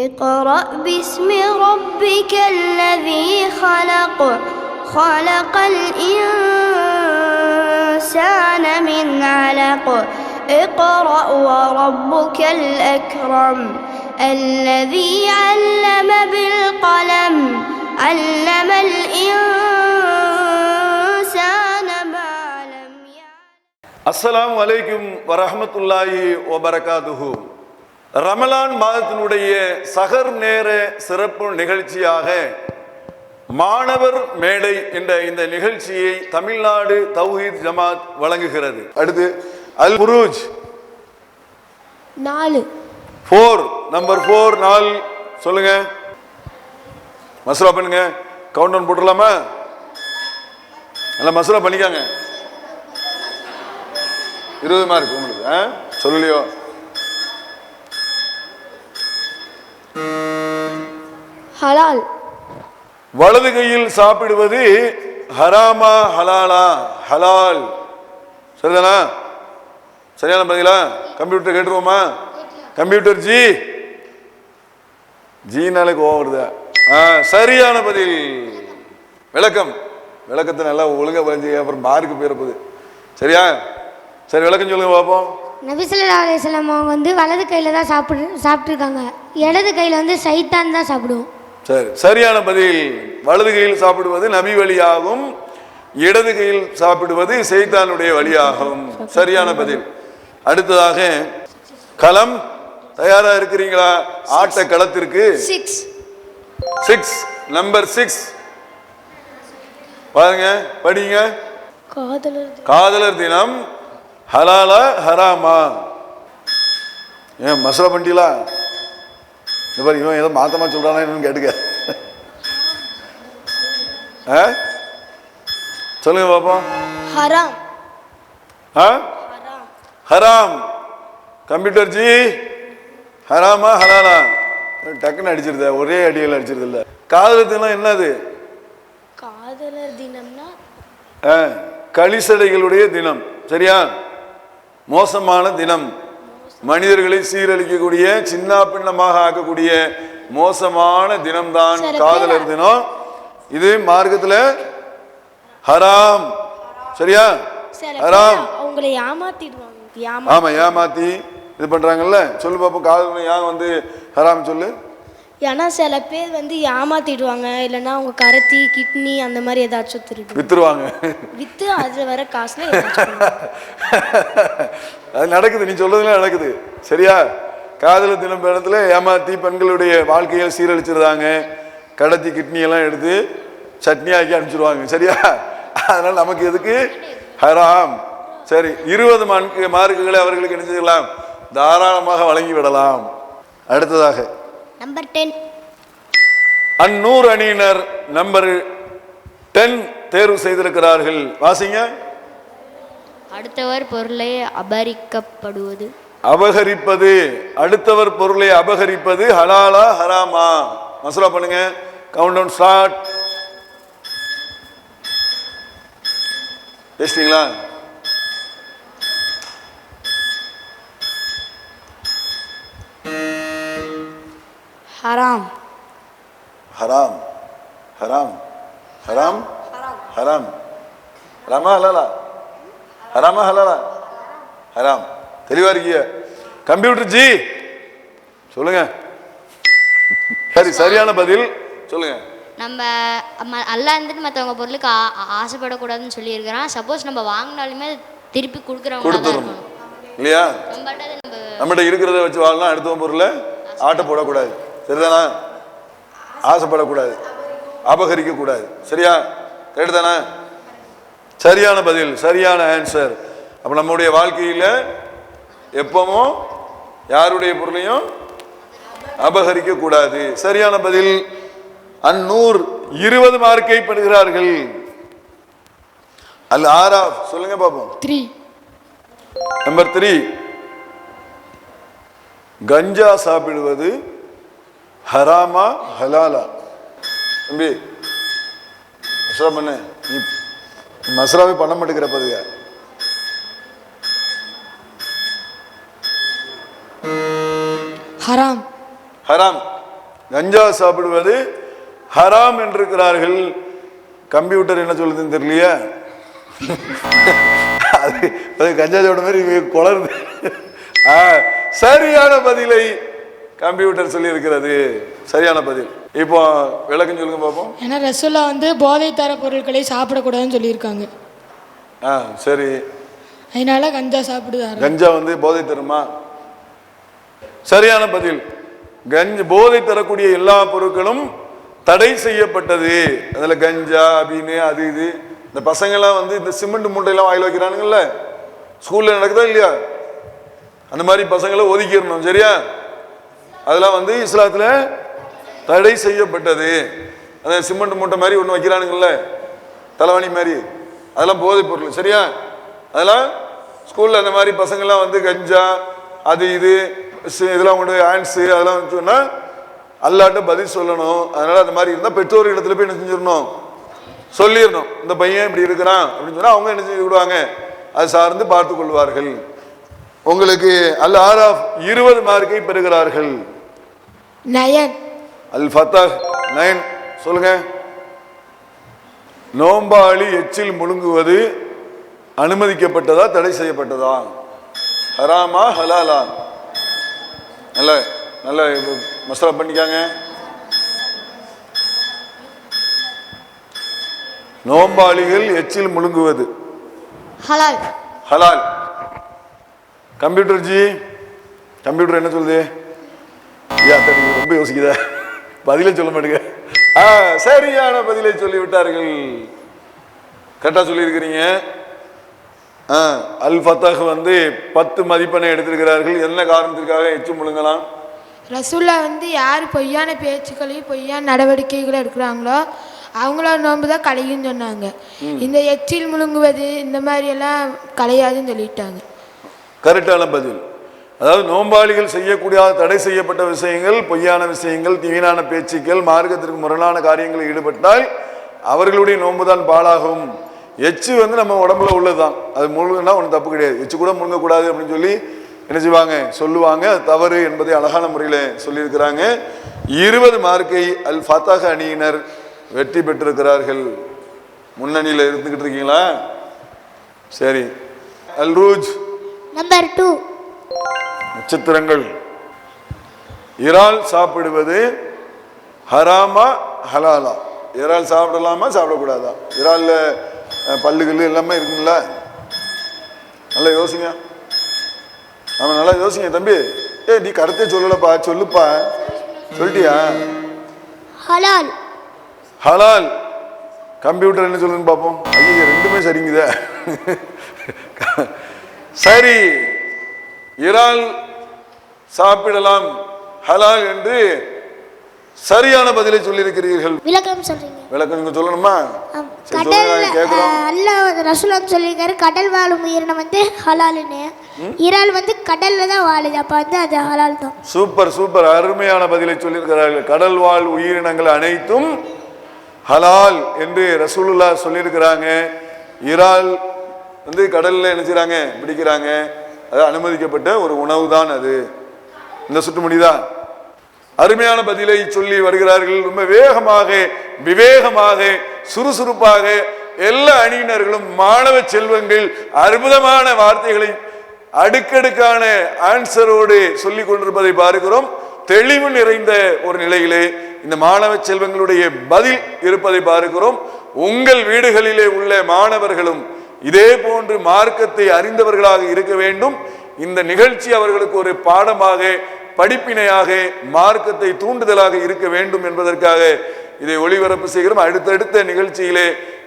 اقرأ باسم ربك الذي خلق. خلق الإنسان من علق. اقرأ وربك الأكرم. الذي علم بالقلم. علم الإنسان ما لم يعلم. السلام عليكم ورحمة الله وبركاته. ரமலான் மாதத்தினுடைய சகர் நேர சிறப்பு நிகழ்ச்சியாக மாணவர் மேடை என்ற இந்த நிகழ்ச்சியை தமிழ்நாடு தௌஹீத் ஜமாத் வழங்குகிறது. அடுத்து அல் புரூஜ். நாலு. ஃபோர் நம்பர் ஃபோர் நாள் சொல்லுங்க. மசூரா பண்ணுங்க. கவுண்ட் டவுன் போட்டுடலாமா? நல்லா மசூரா பண்ணிக்காங்க. இருபது மார்க் உங்களுக்கு சொல்லலையோ? ஹலால். வலது கையில் சாப்பிடுவது ஹராமா ஹலாலா ஹலால். சரிதானா? சரியான பதிலா? கம்ப்யூட்டர் கேட்டுருவோமா? கம்ப்யூட்டர் ஜி. ஜீனாலே கோவம் வருதா? ஆ சரியான பதில். விளக்கம். விளக்கத்தை நல்லா ஒழுங்காக பதிஞ்சு அப்புறம் பாருக்கு போயிருப்பது சரியா? சரி விளக்கம் சொல்லுங்க பார்ப்போம். நபிசல்லா அலையம் அவங்க வந்து வலது கையில் தான் சாப்பிடு சாப்பிட்ருக்காங்க இடது கையில் வந்து சைத்தான் தான் சாப்பிடுவோம் சரி சரியான பதில். வலது கையில் சாப்பிடுவது நபி வழியாகும். இடது கையில் சாப்பிடுவது செய்தானுடைய வழியாகும். சரியான பதில். அடுத்ததாக களம் தயாரா இருக்கிறீங்களா? ஆட்ட களத்திற்கு? சிக்ஸ் சிக்ஸ் நம்பர் சிக்ஸ் பாருங்க படிங்க. காதலர் காதலர் தினம். ஹலாலா ஹராமா. ஏன் மசரா பண்ணிட்டீங்களா? இந்த பாரு இவன் ஏதோ மாத்தமா சொல்றானா என்னன்னு கேட்டுக்க. ஆ? சொல்லுங்க பாப்போம் ஹராம். ஆ? ஹராம். கம்ப்யூட்டர் ஜி. ஹராமா ஹலாலா. டக்குன்னு அடிச்சிருத ஒரே அடியில் அடிச்சிருது இல்ல காதலர் தினம் என்னது? காதலர் தினம்னா கலிசடைகளுடைய தினம். சரியா? மோசமான தினம். மனிதர்களை சீரழிக்கக்கூடிய சின்ன பின்னமாக ஆக்கக்கூடிய மோசமான தினம்தான் காதலர் தினம். இது மார்க்கத்துல ஹராம். சரியா? ஹராம். அவங்கள ஏமாத்திடுவாங்க. ஏமா ஆமா ஏமாத்தி இது பண்றாங்கல்ல. சொல்லு பாப்போம் காதல் ஏன் வந்து ஹராம் சொல்லு? ஏன்னா சில பேர் வந்து ஏமாத்திடுவாங்க. இல்லைன்னா அவங்க கரத்தி கிட்னி அந்த மாதிரி ஏதாச்சும் திருடு. வித்துருவாங்க. வித்து அதுல வர காசுல. அது நடக்குது. நீ சொல்றதுல நடக்குது. சரியா? காதல் தினம் இடத்துல ஏமாத்தி பெண்களுடைய வாழ்க்கையை சீரழிச்சிருந்தாங்க. கடத்தி கிட்னி எல்லாம் எடுத்து சட்னி ஆக்கி அனுப்பிச்சிருவாங்க. சரியா? அதனால நமக்கு எதுக்கு? ஹராம். சரி இருபது மார்க்கு மார்க்குகளை அவர்களுக்கு என்ன செய்யலாம்? தாராளமாக வழங்கி விடலாம். அடுத்ததாக நம்பர் டென் அந்நூறு அணியினர் நம்பர் டென் தேர்வு செய்திருக்கிறார்கள். வாசிங்க. அடுத்தவர் பொருளை அபகரிக்கப்படுவது. அபகரிப்பது. அடுத்தவர் பொருளை அபகரிப்பது ஹலாலா ஹராமா? மசூரா பண்ணுங்க. கவுண்ட் டவுன் ஸ்டார்ட் பேசிட்டீங்களா? ஹராம் ஹராம் ஹராம் ஹராம் ஹராம் ஹராமா ஹலாலா ஹராமா ஹலாலா ஹராம் தெளிவா இருக்கீங்க. கம்ப்யூட்டர் ஜி. சொல்லுங்க. சரி சரியான பதில். சொல்லுங்க. நம்ம அல்லாஹ் இருந்துட்டு மற்றவங்க பொருளுக்கு ஆசைப்படக்கூடாதுன்னு சொல்லியிருக்கிறான். சப்போஸ் நம்ம வாங்கினாலுமே திருப்பி கொடுக்குறவங்க கொடுத்துடணும். இல்லையா? நம்மகிட்ட அது நம்ம நம்மகிட்ட இருக்கிறத வச்சு வாழலாம் அடுத்தவன் பொருளை ஆட்ட போடக்கூடாது. சரிதானா? ஆசைப்படக்கூடாது. அபகரிக்க கூடாது சரியா? கரெக்டு தானே சரியான பதில் சரியான ஆன்சர் அப்போ நம்முடைய வாழ்க்கையில் எப்பவும் யாருடைய பொருளையும் அபகரிக்க கூடாது சரியான பதில். அந்நூர் இருபது மார்க்கை பெறுகிறார்கள். அல் ஆரா சொல்லுங்க பாப்போம். த்ரீ நம்பர் த்ரீ கஞ்சா சாப்பிடுவது ஹராமா ஹலாலா. தம்பி மசரா பண்ணு. நீ மசராவே பண்ண மாட்டேங்கிற பதுங்க ஹராம். ஹராம். கஞ்சா சாப்பிடுவது ஹராம் என்றிருக்கிறார்கள். கம்ப்யூட்டர் என்ன சொல்லுதுன்னு தெரியலையா. அது கஞ்சா சாப்பிட மாதிரி குளருது ஆ, சரியான பதிலை கம்ப்யூட்டர் சொல்லி இருக்கிறது சரியான பதில். இப்போ விளக்கம் சொல்லுங்க பார்ப்போம் ஏன்னா ரசோல்லா வந்து போதை தர பொருட்களை சாப்பிடக்கூடாதுன்னு சொல்லியிருக்காங்க. ஆ சரி. அதனால கஞ்சா சாப்பிடுதாரு? கஞ்சா வந்து போதை தருமா? சரியான பதில். கஞ்ச போதை தரக்கூடிய எல்லா பொருட்களும் தடை செய்யப்பட்டது. அதுல கஞ்சா அப்படின்னு அது இது. இந்த பசங்கெல்லாம் வந்து இந்த சிமெண்ட் மூட்டையெல்லாம் வாயில் வைக்கிறானுங்கல்ல. ஸ்கூல்ல நடக்குதா இல்லையா? அந்த மாதிரி பசங்களை ஒதுக்கிடணும் சரியா? அதெல்லாம் வந்து இஸ்லாத்தில் தடை செய்யப்பட்டது. அந்த சிமெண்ட் மூட்டை மாதிரி ஒன்று வைக்கிறானுங்கள்ல தலைவாணி மாதிரி. அதெல்லாம் போதைப் பொருள் சரியா? அதெல்லாம் ஸ்கூலில் அந்த மாதிரி பசங்கள்லாம் வந்து கஞ்சா அது இது இதெல்லாம் கொண்டு ஹேண்ட்ஸு அதெல்லாம் சொன்னால் அல்லாட்ட பதில் சொல்லணும். அதனால் அந்த மாதிரி இருந்தால் பெற்றோர் இடத்துல போய் என்ன செஞ்சிடணும்? சொல்லிடணும். இந்த பையன் இப்படி இருக்கிறான் அப்படின்னு சொன்னால் அவங்க என்ன செஞ்சு விடுவாங்க? அது சார்ந்து பார்த்து கொள்வார்கள் உங்களுக்கு அல் ஆராஃப் இருபது மார்க்கை பெறுகிறார்கள். நயன். அல் ஃபத்தஹ் நயன். சொல்லுங்க. நோம்பாளி எச்சில் முழுங்குவது அனுமதிக்கப்பட்டதா தடை செய்யப்பட்டதா? ஹராமா ஹலாலா? நல்ல நல்ல மசாலா பண்ணிக்காங்க. நோம்பாளிகள் எச்சில் முழுங்குவது. ஹலால். ஹலால். Computer G. கம்ப்யூட்டர் என்ன சொல்லுது? ஐயா ரொம்ப யோசிக்குதா பதிலே சொல்ல மாட்டேங்க. ஆ சரியான பதிலை சொல்லி விட்டார்கள் கரெக்டாக சொல்லியிருக்கிறீங்க அல் ஃபத்தஹ் வந்து பத்து மதிப்பெண்ணை எடுத்திருக்கிறார்கள். என்ன காரணத்திற்காக எச்சு முழுங்கலாம்? ரசூல்லா வந்து யார் பொய்யான பேச்சுக்களையும் பொய்யான நடவடிக்கைகளை எடுக்கிறாங்களோ அவங்களோட நோன்பு தான் கலையுன்னு சொன்னாங்க. இந்த எச்சில் முழுங்குவது இந்த மாதிரி எல்லாம் கலையாதுன்னு சொல்லிட்டாங்க. கரெக்டான பதில். அதாவது நோம்பாளிகள் செய்யக்கூடிய தடை செய்யப்பட்ட விஷயங்கள் பொய்யான விஷயங்கள் தீவினான பேச்சுக்கள் மார்க்கத்திற்கு முரணான காரியங்களில் ஈடுபட்டால் அவர்களுடைய நோன்பு தான் பாழாகும். எச்சு வந்து நம்ம உடம்புல உள்ளதுதான். அது முழுகுனா ஒன்றும் தப்பு கிடையாது. எச்சு கூட முழுங்கக்கூடாது அப்படின்னு சொல்லி என்ன செய்வாங்க? சொல்லுவாங்க. அது தவறு என்பதை அழகான முறையில் சொல்லியிருக்கிறாங்க. இருபது மார்க்கை அல் ஃபத்தாக அணியினர் வெற்றி பெற்றிருக்கிறார்கள். முன்னணியில் இருந்துக்கிட்டு இருக்கீங்களா? சரி. அல் ரூஜ். நம்பர் டூ நட்சத்திரங்கள். இறால் சாப்பிடுவது ஹராமா ஹலாலா. இறால் சாப்பிடலாமா சாப்பிடக்கூடாதா? இறால்ல அஹ், பல்லு கில்லு எல்லாமே இருக்குங்களா நல்லா யோசிங்க. ஆமாம் நல்லா யோசிங்க தம்பி. ஏய் நீ கருத்தே சொல்லலப்பா சொல்லுப்பா. சொல்லிட்டியா? ஹலால். ஹலால். கம்ப்யூட்டர் என்ன சொல்லுன்னு பார்ப்போம் ஐயோ ரெண்டுமே சரிங்குதே. சரி இறால் சாப்பிடலாம் ஹலால் என்று சரியான பதிலை சொல்லியிருக்கிறீர்கள். விளக்கம் சொல்றீங்க. விளக்கம் நீங்க சொல்லணுமா? கடல் அல்லாஹ் ரசூலாம் சொல்லியிருக்காரு கடல் வாழும் உயிரினம் வந்து ஹலாலுன்னு. இறால் வந்து கடல்ல தான் வாழுது அப்ப வந்து அது ஹலால் தான். Super super. அருமையான பதிலை சொல்லியிருக்கிறார்கள். கடல் வாழ் உயிரினங்கள் அனைத்தும் ஹலால் என்று ரசூலுல்லா சொல்லியிருக்கிறாங்க. இறால் வந்து கடலில் என்ன பிடிக்கிறாங்க. அது அனுமதிக்கப்பட்ட ஒரு உணவு தான் அது. இந்த சுட்டு முடிதா அருமையான பதிலை சொல்லி வருகிறார்கள். ரொம்ப வேகமாக விவேகமாக சுறுசுறுப்பாக எல்லா அணியினர்களும் மாணவ செல்வங்கள் அற்புதமான வார்த்தைகளை அடுக்கடுக்கான ஆன்சரோடு சொல்லிக் கொண்டிருப்பதை பார்க்கிறோம். தெளிவு நிறைந்த ஒரு நிலையிலே இந்த மாணவ செல்வங்களுடைய பதில் இருப்பதை பார்க்கிறோம். உங்கள் வீடுகளிலே உள்ள மாணவர்களும் இதே போன்று மார்க்கத்தை அறிந்தவர்களாக இருக்க வேண்டும். இந்த நிகழ்ச்சி அவர்களுக்கு ஒரு பாடமாக படிப்பினையாக மார்க்கத்தை தூண்டுதலாக இருக்க வேண்டும் என்பதற்காக இதை ஒளிபரப்பு செய்கிறோம். அடுத்தடுத்த நிகழ்ச்சியிலே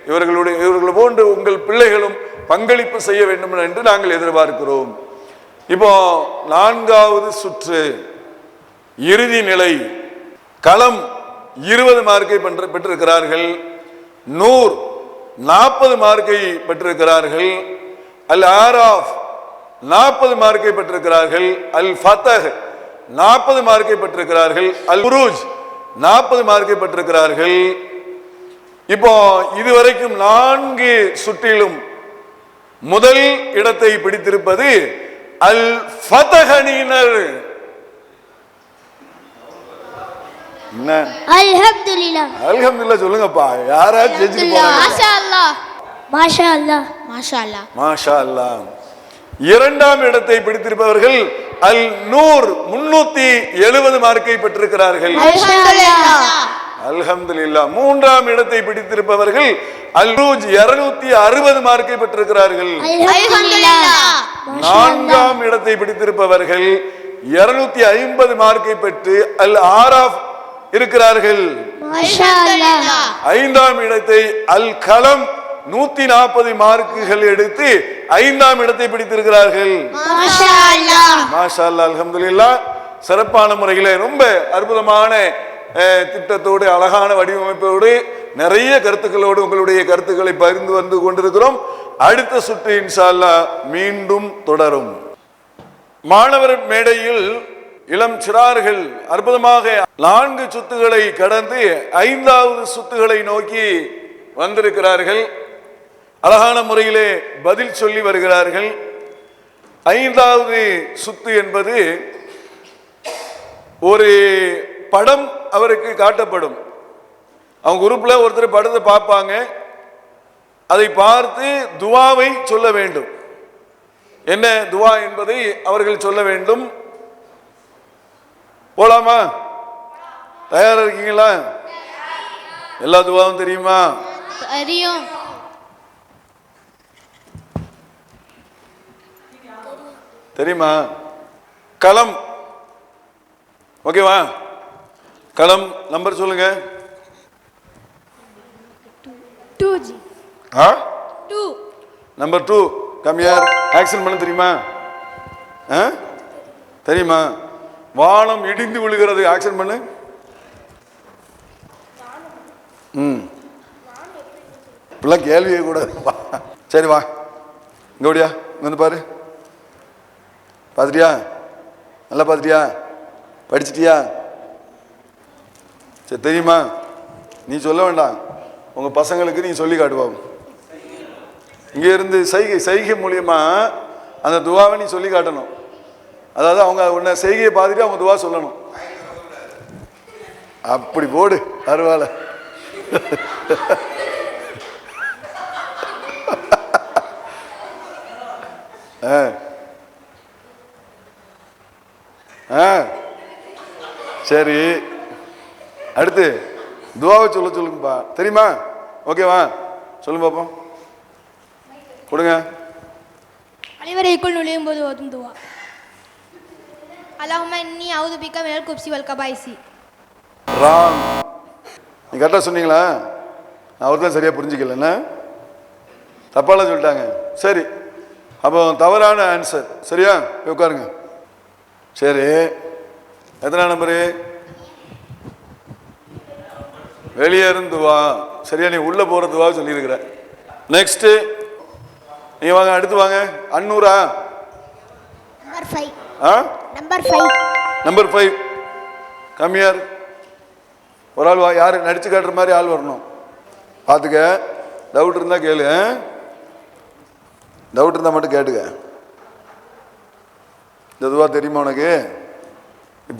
இவர்களுடைய இவர்கள் போன்று உங்கள் பிள்ளைகளும் பங்களிப்பு செய்ய வேண்டும் என்று நாங்கள் எதிர்பார்க்கிறோம். இப்போ நான்காவது சுற்று இறுதி நிலை. களம் இருபது மார்க்கை பெற்றிருக்கிறார்கள். நூர் நாற்பது மார்க்கை பெற்றிருக்கிறார்கள். அல் ஆராஃப் நாற்பது மார்க்கை பெற்றிருக்கிறார்கள். அல் ஃபத்தஹ் நாற்பது மார்க்கை பெற்றிருக்கிறார்கள். அல் உரூஜ் நாற்பது மார்க்கை பெற்றிருக்கிறார்கள். இப்போ இதுவரைக்கும் நான்கு சுற்றிலும் முதல் இடத்தை பிடித்திருப்பது அல் ஃபதஹனினர் என்ன? அல்ஹம்துலில்லா அல்ஹம்துலில்லாஹ் சொல்லுங்கப்பா. ஜெயிச்சுட்டு போறாங்க? மாஷா அல்லாஹ் மாஷா அல்லா மாஷா அல்லாஹ் இரண்டாம் இடத்தை பிடித்திருப்பவர்கள் அல் நூர் முன்னூத்தி எழுபது மார்க்கை பெற்றிருக்கிறார்கள். அல்ஹம்துலில்லாஹ். மூன்றாம் இடத்தை பிடித்திருப்பவர்கள் அல் ரூஜ் இருநூத்தி அறுபது மார்க்கை பெற்றிருக்கிறார்கள். அல்ஹம்துலில்லா நான்காம் இடத்தை பிடித்திருப்பவர்கள் இருநூத்தி ஐம்பது மார்க்கை பெற்று அல் ஆராஃப் இருக்கிறார்கள். ஐந்தாம் இடத்தை அல் கலம் நூத்தி நாற்பது மார்க்குகள் எடுத்து ஐந்தாம் இடத்தை பிடித்திருக்கிறார்கள். அல்ஹம்துலில்லாஹ் சிறப்பான முறையில் ரொம்ப அற்புதமான திட்டத்தோடு அழகான வடிவமைப்போடு நிறைய கருத்துக்களோடு உங்களுடைய கருத்துக்களை பகிர்ந்து வந்து கொண்டிருக்கிறோம். அடுத்த சுற்று இன்ஷா அல்லாஹ் மீண்டும் தொடரும். மாணவர் மேடையில் இளம் சிறார்கள் அற்புதமாக நான்கு சுத்துகளை கடந்து ஐந்தாவது சுத்துகளை நோக்கி வந்திருக்கிறார்கள். அழகான முறையிலே பதில் சொல்லி வருகிறார்கள். ஐந்தாவது சுத்து என்பது ஒரு படம் அவருக்கு காட்டப்படும். அவங்க குரூப்பில் ஒருத்தர் படத்தை பார்ப்பாங்க. அதை பார்த்து துவாவை சொல்ல வேண்டும். என்ன துவா என்பதை அவர்கள் சொல்ல வேண்டும். போலாமா? தயாரா இருக்கீங்களா? எல்லா துவாவும் தெரியுமா? தெரியும். தெரியுமா? களம். ஓகேவா? களம் நம்பர் சொல்லுங்க. Number two. கம்மியார் ஆக்சன் பண்ண தெரியுமா? தெரியுமா? வானம் இடிந்து விழுகிறது. ஆக்சன் பண்ணு. ம். இப்பெல்லாம் கேள்வியே கூட வா. சரி வா. இங்க ஓடியா. வந்து பாரு. பார்த்துட்டியா? நல்லா பார்த்துட்டியா? படிச்சிட்டியா? சரி தெரியுமா? நீ சொல்ல வேண்டாம். உங்க பசங்களுக்கு நீ சொல்லி காட்டுவாங்க இங்கே இருந்து சைகை சைகை மூலியமா அந்த துவாவை நீ சொல்லி காட்டணும். அதாவது அவங்க உன்னை செய்கையை பார்த்துட்டு அவங்க துவா சொல்லணும். அப்படி போடு பரவாயில்ல. ஆ. ஆ. சரி. அடுத்து துவாவை சொல்ல சொல்லுங்கப்பா. தெரியுமா? ஓகேவா சொல்லுங்க பாப்போம். கொடுங்க. அனைவரைக்குள் நுழையும் போது ஓதும் துவா. அல்லாஹும்ம இன்னி அவுது பிக்க மினல் குப்சி வல் கபாய்சி. ராங் நீ கரெக்டாக சொன்னீங்களா? நான் அவர் தான் சரியாக புரிஞ்சுக்கல என்ன? தப்பாலாம் சொல்லிட்டாங்க. சரி அப்போ தவறான ஆன்சர் சரியா? உட்காருங்க. சரி எத்தனை நம்பரு? வெளியே இருந்துவா சரியா நீ உள்ள போறதுவா சொல்லியிருக்கிற. நெக்ஸ்ட் நீங்க வாங்க அடுத்து வாங்க. அன்னூரா number five number five number five கம்மியார் ஒரு ஆள் வா யார்? நடிச்சு காட்டுற மாதிரி ஆள் வரணும். பார்த்துக்க டவுட் இருந்தால் கேளு டவுட் இருந்தால் மட்டும் கேட்டுக்க. இந்த தெரியுமா உனக்கு?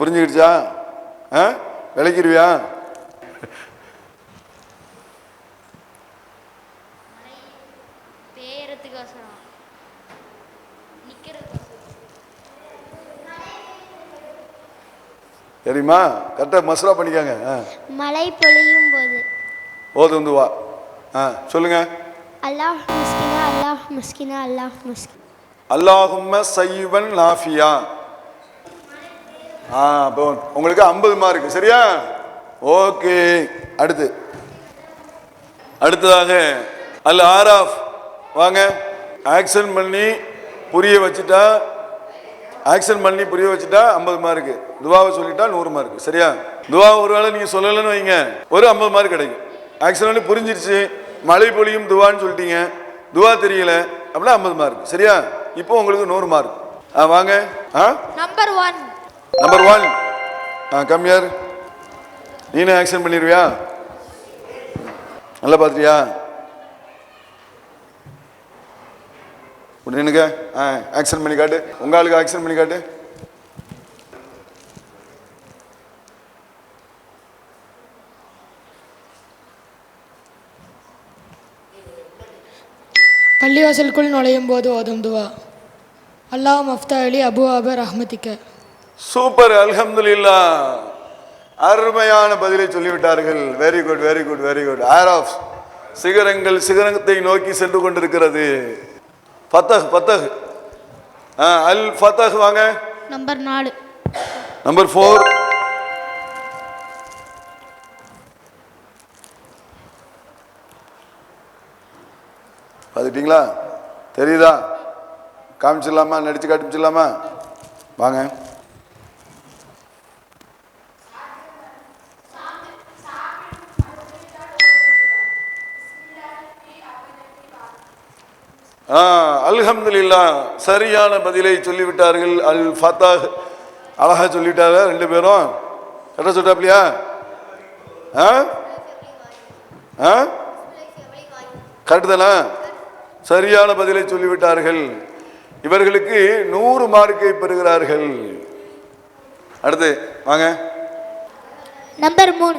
புரிஞ்சுக்கிடுச்சா? ஆ? விளக்கிடுவியா? தெரியுமா? கரெக்டாக மசரா பண்ணிக்காங்க. மழை பொழியும் போது. ஓது வந்து வா. ஆ சொல்லுங்க. அல்லாஹ் முஸ்கினா அல்லாஹ் முஸ்கினா அல்லாஹ் முஸ்கின் அல்லாஹும்ம சைவன் லாஃபியா. ஆ அப்போ உங்களுக்கு ஐம்பது மார்க் சரியா? ஓகே. அடுத்து. அடுத்ததாக அல் ஆராஃப். வாங்க. ஆக்ஷன் பண்ணி புரிய வச்சுட்டா ஆக்ஷன் பண்ணி புரிய வச்சுட்டா ஐம்பது மார்க்கு துவாவை சொல்லிட்டா நூறு மார்க் சரியா? துவா ஒருவேளை நீங்க சொல்லலைன்னு வைங்க. ஒரு ஐம்பது மார்க் கிடைக்கும். ஆக்ஷன் பண்ணி புரிஞ்சிருச்சு. மழை பொழியும் துவான்னு சொல்லிட்டீங்க. துவா தெரியல. அப்படின்னா ஐம்பது மார்க் சரியா? இப்போ உங்களுக்கு நூறு மார்க் ஆ வாங்க. ஆ? நம்பர் ஒன் நம்பர் ஒன் ஆ கம்மியார் நீனே ஆக்ஷன் பண்ணிடுவியா நல்லா பார்த்துட்டியா? நின்னுக்க ஆ ஆக்ஷன் பண்ணி காட்டு. உங்களுக்கு ஆளுக்கு பண்ணி காட்டு. பள்ளிவாசலுக்குள் நுழையும் போது ஓதும் துவா. அல்லாஹ் மஃப்தா அலி அபு அபர் அஹமதிக்க சூப்பர் அல்ஹம்துலில்லா. அருமையான பதிலை சொல்லிவிட்டார்கள். Very good very good very good R ஆஃப் சிகரங்கள் சிகரத்தை நோக்கி சென்று கொண்டிருக்கிறது. ஃபத்தஹ் ஃபத்தஹ் ஆ, அல் ஃபத்தஹ் வாங்க. நம்பர் நாலு. Number four. பார்த்துட்டீங்களா? தெரியுதா? காமிச்சிடலாமா? நடிச்சு காமிச்சிடலாமா வாங்க. ஆ அல்ஹம்துலில்லா சரியான பதிலை சொல்லிவிட்டார்கள். அல் ஃபத்தாஹ் அழகா சொல்லிட்டாங்க ரெண்டு பேரும். கரெக்டாக சொல்லிட்டாப்லையா? ஆ? ஆ? கரெக்டு தானே சரியான பதிலை சொல்லிவிட்டார்கள். இவர்களுக்கு நூறு மார்க்கை பெறுகிறார்கள். அடுத்து வாங்க. நம்பர் மூணு.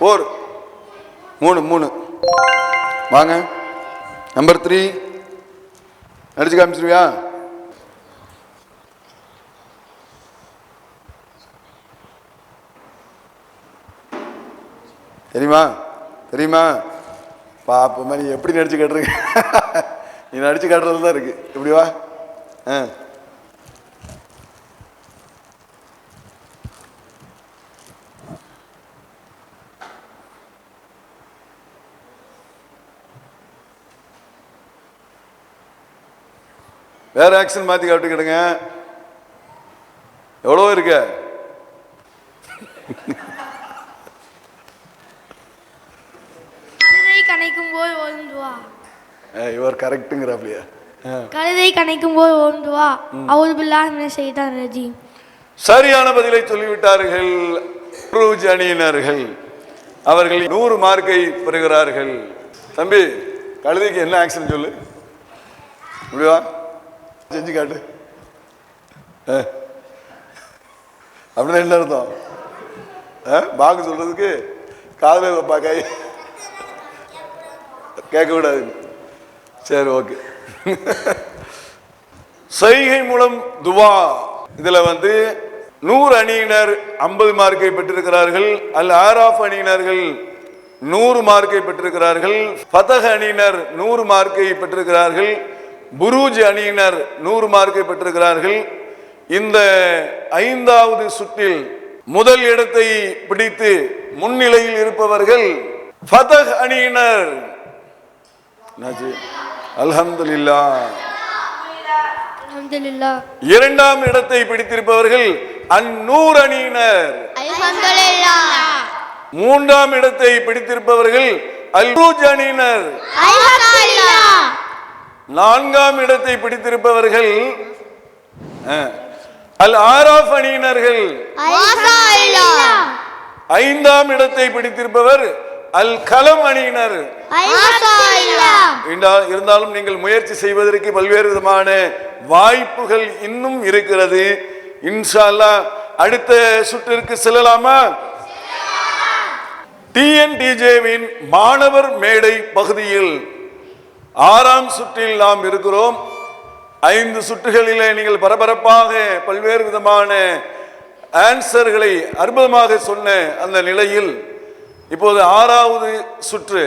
ஃபோர் மூணு மூணு. வாங்க. நம்பர் த்ரீ நடிச்சு காமிச்சிருவியா? தெரியுமா? தெரியுமா? பாப்பமா நீ எப்படி நடிச்சு கட்டுறீங்க நீ நடிச்சு கட்டுறது தான் இருக்கு. இப்படி வா. ஆ. வேற ஆக்ஷன் மாத்தி காட்டுக்கிடுங்க. எவ்வளோ இருக்கு? கழுதை கணைக்கும் போது ஓதும் துவா இவர் கரெக்டுங்கிறாப்லையா கழுதை கணைக்கும் போது ஓதும் துவா அவுது பில்லாஹ் செய்தான் ரஜீம் சரியான பதிலை சொல்லிவிட்டார்கள் குரூஜ் அணியினர்கள் அவர்கள் நூறு மார்க்கை பெறுகிறார்கள். தம்பி கழுதைக்கு என்ன ஆக்ஷன் சொல்லு? இப்படிவா செஞ்சு காட்டு ஆ. அப்படின்னா என்ன அர்த்தம்? ஆ? பாக்கு சொல்றதுக்கு காதல வைப்பா கை கேட்க கூடாது சரி ஓகே. செய்கை மூலம் துவா. இதுல வந்து நூறு அணியினர் ஐம்பது மார்க்கை பெற்றிருக்கிறார்கள். அல் ஆராஃப் அணியினர்கள் நூறு மார்க்கை பெற்றிருக்கிறார்கள். பதக அணியினர் நூறு மார்க்கை பெற்றிருக்கிறார்கள். புரூஜ் அணியினர் நூறு மார்க்கை பெற்றிருக்கிறார்கள். இந்த ஐந்தாவது சுற்றில் முதல் இடத்தை பிடித்து முன்னிலையில் இருப்பவர்கள் ஃபதஹ் அணியினர். அல்ஹம்துலில்லா. இரண்டாம் இடத்தை பிடித்திருப்பவர்கள் அந்நூறு அணியினர். மூன்றாம் இடத்தை பிடித்திருப்பவர்கள் அல்ரூஜ் அணியினர். நான்காம் இடத்தை பிடித்திருப்பவர்கள் அல் ஆராஃப் அணியினர்கள். ஐந்தாம் இடத்தை பிடித்திருப்பவர் அல் கலம் அணியினர். இருந்தா- இருந்தாலும் நீங்கள் முயற்சி செய்வதற்கு பல்வேறு விதமான வாய்ப்புகள் இன்னும் இருக்கிறது. இன்ஷா அல்லாஹ் அடுத்த சுற்றிற்கு செல்லலாமா? டிஎன்டிஜேவின் மாணவர் மேடை பகுதியில். ஆறாம் சுற்றில் நாம் இருக்கிறோம். ஐந்து சுற்றுகளிலே நீங்கள் பரபரப்பாக பல்வேறு விதமான ஆன்சர்களை அற்புதமாக சொன்ன அந்த நிலையில் இப்போது ஆறாவது சுற்று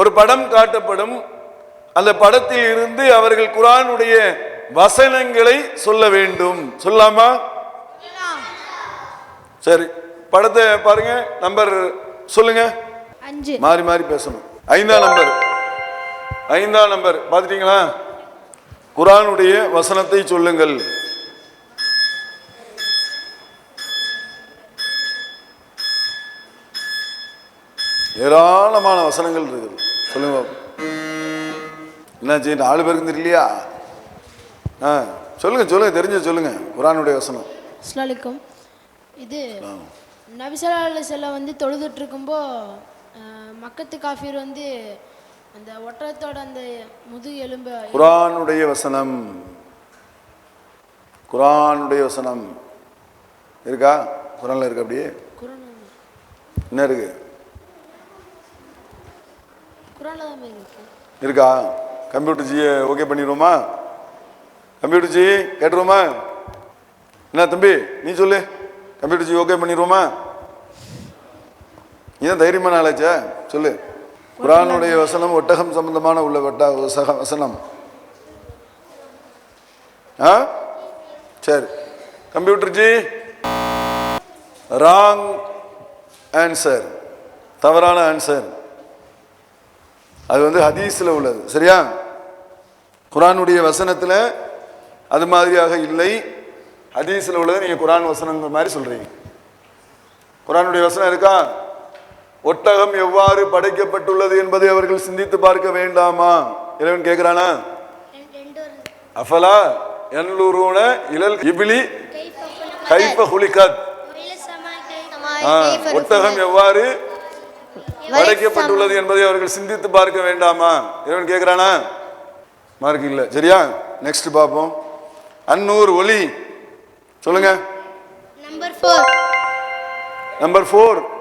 ஒரு படம் காட்டப்படும். அந்த படத்தில் இருந்து அவர்கள் குரானுடைய வசனங்களை சொல்ல வேண்டும். சொல்லாமா சரி படத்தை பாருங்க நம்பர் சொல்லுங்க. மாறி மாறி பேசணும். ஐந்தாம் நம்பர் ஐந்தாம் நம்பர் பார்த்துட்டீங்களா? குரானுடைய வசனத்தை சொல்லுங்கள். ஏராளமான வசனங்கள் இருக்குது. சொல்லுங்க பாப்போம். என்னாச்சு நாலு பேருக்கு தெரியலையா? ஆ சொல்லுங்க சொல்லுங்க தெரிஞ்ச சொல்லுங்க. குரானுடைய வசனம். அஸ்லாலிக்கும் இது நபிசல்லா செல்ல வந்து தொழுதுட்டு இருக்கும்போ மக்கத்து காஃபீர் வந்து அந்த ஒட்டகத்தோட அந்த முது எலும்பு குரானுடைய வசனம். குரானுடைய வசனம். இருக்கா? குரான்ல இருக்கு அப்படியே? என்ன இருக்கு? இருக்கு. இருக்கா? கம்ப்யூட்டர் ஜியை ஓகே பண்ணிடுவோமா? கம்ப்யூட்டர் ஜி கேட்டுருவோமா? என்ன தம்பி நீ சொல்லு. கம்ப்யூட்டர் ஜி ஓகே பண்ணிடுவோமா? நீ தான் தைரியமான ஆளாச்சா. சொல்லு. குரானுடைய வசனம் ஒட்டகம் சம்பந்தமான உள்ள வட்ட வசனம். ஆ? சரி. கம்ப்யூட்டர் ஜி? ராங் ஆன்சர் தவறான ஆன்சர் அது வந்து ஹதீஸில் உள்ளது. சரியா? குரானுடைய வசனத்தில் அது மாதிரியாக இல்லை. ஹதீஸில் உள்ளது. நீங்கள் குரான் வசனங்கிற மாதிரி சொல்கிறீங்க குரானுடைய வசனம் இருக்கா? ஒட்டகம் எவ்வாறு படைக்கப்பட்டுள்ளது என்பதை அவர்கள் சிந்தித்து பார்க்க வேண்டாமா? இறைவன் கேட்கிறானா? அஃபலா என்லூரூன இலல் இபிலி கைஃப ஹுலிகத். ஆ, ஒட்டகம் எவ்வாறு படைக்கப்பட்டுள்ளது என்பதை அவர்கள் சிந்தித்து பார்க்க வேண்டாமா? இறைவன் கேட்கிறானா? மார்க் இல்லை. சரியா? நெக்ஸ்ட் பார்ப்போம். அன்னூர் ஒலி. சொல்லுங்க. நம்பர் ஃபோர் நம்பர் ஃபோர்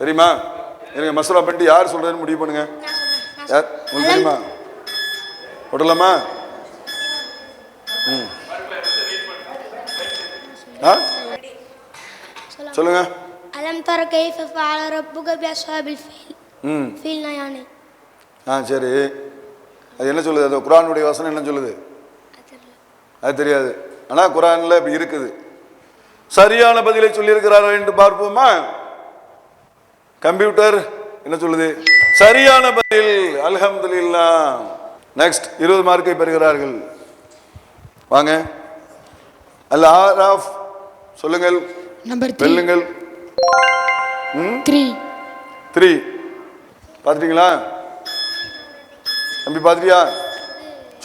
தெரியுமா? எனக்கு மசூரா பண்ணிட்டு யார் சொல்றதுன்னு முடிவு பண்ணுங்க. யார்? உங்களுக்கு தெரியுமா? விடலாமா ம். ஆ? சொல்லுங்க. அலம் தர கைஃப ஃபஅல ரப்புக பி அஸ்ஹாபில் ஃபீல். ம். ஃபீல்னா யானை. ஆ சரி. அது என்ன சொல்லுது? அந்த குரானுடைய வசனம் என்ன சொல்லுது? அது தெரியாது. ஆனால் குரானில் இப்படி இருக்குது. சரியான பதிலை சொல்லியிருக்கிறார்கள் என்று பார்ப்போமா? கம்ப்யூட்டர் என்ன சொல்லுது? சரியான பதில் அல்ஹம்துலில்லாஹ் நெக்ஸ்ட் இருபது மார்க்கை பெறுகிறார்கள். வாங்க. அல் ஆராஃப் சொல்லுங்கள். நம்பர் த்ரீ வெல்லுங்கள். த்ரீ த்ரீ பார்த்துட்டீங்களா? தம்பி பார்த்துட்டியா?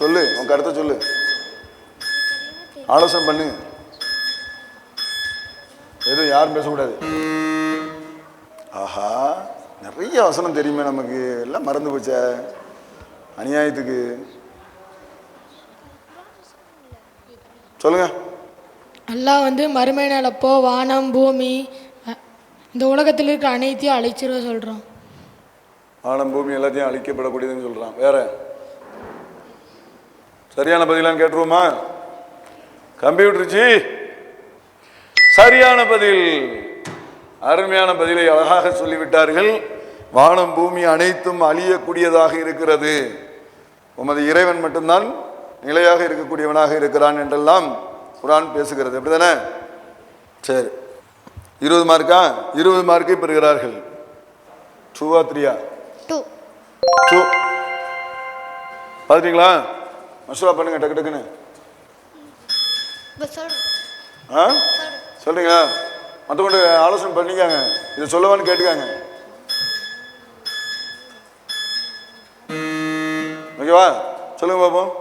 சொல்லு உன் கருத்தை சொல்லு. ஆலோசனை பண்ணு. எதுவும் யாரும் பேசக்கூடாது. ஆஹா நிறைய வசனம் தெரியுமே நமக்கு. எல்லாம் மறந்து போச்சே. அநியாயத்துக்கு. சொல்லுங்க. அல்லாஹ் வந்து மறுமை நாளப்போ வானம் பூமி இந்த உலகத்தில் இருக்கிற அனைத்தையும் அழிச்சிருவ சொல்கிறோம் வானம் பூமி எல்லாத்தையும் அழிக்கப்படக்கூடியதுன்னு சொல்றான். வேற? சரியான பதிலான்னு கேட்டுருவோமா? கம்ப்யூட்டர் ஜி சரியான பதில். அருமையான பதிலை அழகாக சொல்லிவிட்டார்கள். வானம் பூமி அனைத்தும் அழியக்கூடியதாக இருக்கிறது. உமது இறைவன் மட்டும்தான் நிலையாக இருக்கக்கூடியவனாக இருக்கிறான் என்றெல்லாம் குரான் பேசுகிறது. அப்படிதானே? சரி. இருபது மார்க்கா இருபது மார்க்கை பெறுகிறார்கள். டூவா த்ரீயா டூ டூ பார்த்துட்டீங்களா மசூரா பண்ணுங்க டக்கு டக்குன்னு. ஆ? சொல்றீங்களா? மற்றவங்க ஆலோசனை பண்ணிக்காங்க. இதை சொல்லவான்னு கேட்டுக்காங்க. ஓகேவா? சொல்லுங்க பாப்போம்.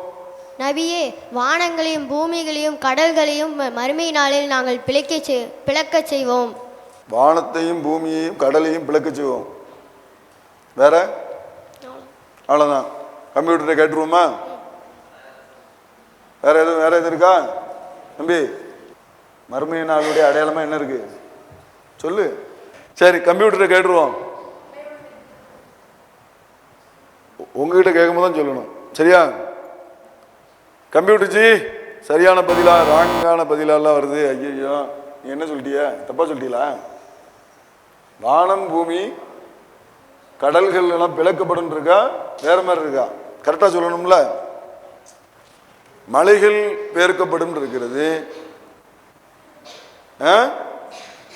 நபியே வானங்களையும் பூமிகளையும் கடல்களையும் மறுமை நாளில் நாங்கள் பிழைக்க செய் பிளக்கச் செய்வோம். வானத்தையும் பூமியையும் கடலையும் பிளக்க செய்வோம். வேற? அவ்வளோதான் கம்ப்யூட்டரை கேட்டுருவோமா? வேற எதுவும் வேற எதுவும் இருக்கா? தம்பி? மறுமைய நாளுடைய அடையாளமா என்ன இருக்கு? சொல்லு. சரி கம்ப்யூட்டரை கேட்டுருவோம். உங்ககிட்ட கேட்கும்போது தான் சொல்லணும். சரியா? கம்ப்யூட்டர் ஜி சரியான பதிலா ராங்கான பதிலாலாம் வருது. ஐயோ நீ என்ன சொல்லிட்டியா? தப்பா சொல்லிட்டீங்களா? வானம் பூமி கடல்கள் எல்லாம் பிளக்கப்படும் இருக்கா? வேற மாதிரி இருக்கா? கரெக்டா சொல்லணும்ல? மலைகள் பெயர்க்கப்படும் இருக்கிறது.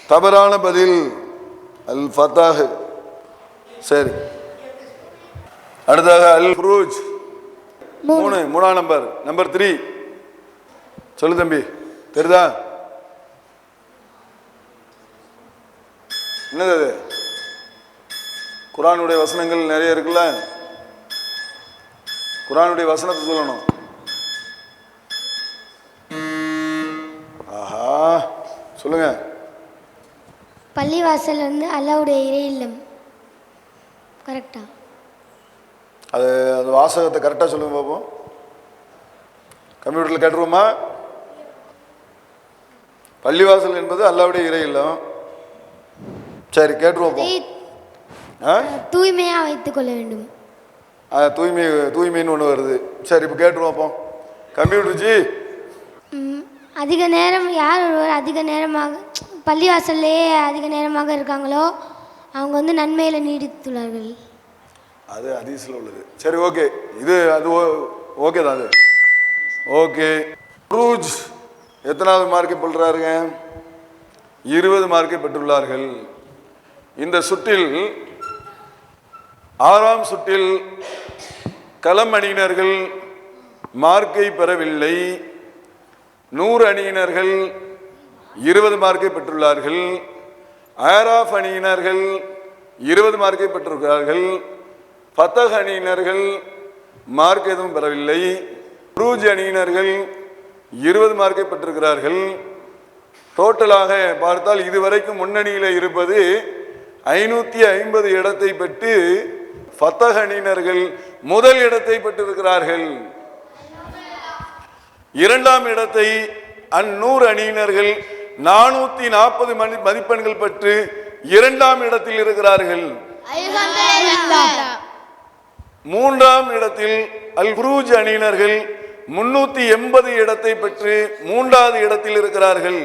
தவறான பதில். அல் ஃபத்தாஹ் சரி. அடுத்ததாக அல் ஃபுரூஜ் மூணு. மூணாம் நம்பர். Number three. சொல்லு தம்பி. தெரியுதா? என்னது அது? குரானுடைய வசனங்கள் நிறைய இருக்குல்ல? குரானுடைய வசனத்தை சொல்லணும். சொல்லுங்க. பள்ளிவாசல் வந்து அல்லாவுடைய இறை இல்லம். கரெக்டா அது அந்த வாசகத்தை கரெக்டாக சொல்லுங்க பார்ப்போம் கம்ப்யூட்டரில் கேட்டுருவோமா? பள்ளிவாசல் என்பது அல்லாவுடைய இறை இல்லம். சரி கேட்டுருவோம் தூய்மையாக வைத்துக் கொள்ள வேண்டும். தூய்மை தூய்மைன்னு ஒன்று வருது. சரி இப்போ கேட்டுருவோம் அப்போ கம்ப்யூட்டர் ஜி அதிக நேரம் யார் ஒருவர் அதிக நேரமாக பள்ளிவாசல்லையே அதிக நேரமாக இருக்காங்களோ அவங்க வந்து நன்மையில் நீடித்துள்ளார்கள். அது ஹதீஸில் உள்ளது. சரி ஓகே. இது அது ஓகே தான் அது. ஓகே. ரூஜ் எத்தனாவது மார்க்கை பெற்றாருங்க? இருபது மார்க்கை பெற்றுள்ளார்கள். இந்த சுற்றில் ஆறாம் சுற்றில் களம் அணியினர்கள் மார்க்கை பெறவில்லை. நூறு அணியினர்கள் இருபது மார்க்கை பெற்றுள்ளார்கள். ஆராஃப் அணியினர்கள் இருபது மார்க்கை பெற்றிருக்கிறார்கள். பத்தக அணியினர்கள் மார்க் எதுவும் பெறவில்லை. குரூஜ் அணியினர்கள் இருபது மார்க்கை பெற்றிருக்கிறார்கள். டோட்டலாக பார்த்தால் இதுவரைக்கும் முன்னணியில் இருப்பது ஐநூற்றி ஐம்பது இடத்தை பெற்று பத்தக அணியினர்கள் முதல் இடத்தை பெற்றிருக்கிறார்கள். இரண்டாம் இடத்தை அந்நூறு அணியினர்கள் நானூத்தி நாற்பது மணி மதிப்பெண்கள் பெற்று இரண்டாம் இடத்தில் இருக்கிறார்கள். மூன்றாம் இடத்தில் அல் குரூஜ் அணியினர்கள் முன்னூத்தி எண்பது இடத்தை பெற்று மூன்றாவது இடத்தில் இருக்கிறார்கள்.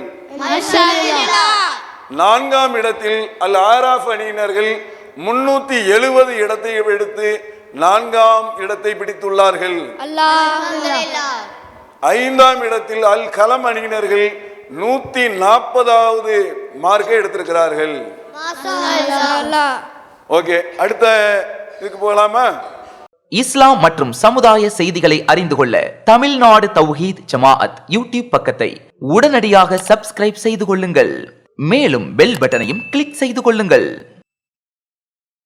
நான்காம் இடத்தில் அல் ஆராஃப் அணியினர்கள் முன்னூத்தி எழுபது இடத்தை எடுத்து நான்காம் இடத்தை பிடித்துள்ளார்கள். ஐந்தாம் இடத்தில் அல் கலம் அணியினர்கள் நூத்தி நாற்பதாவது மார்க்கை எடுத்திருக்கிறார்கள். ஓகே அடுத்த இதுக்கு போகலாமா? இஸ்லாம் மற்றும் சமுதாய செய்திகளை அறிந்து கொள்ள தமிழ்நாடு தௌஹீத் ஜமாஅத் யூடியூப் பக்கத்தை உடனடியாக சப்ஸ்கிரைப் செய்து கொள்ளுங்கள். மேலும் பெல் பட்டனையும் கிளிக் செய்து கொள்ளுங்கள்.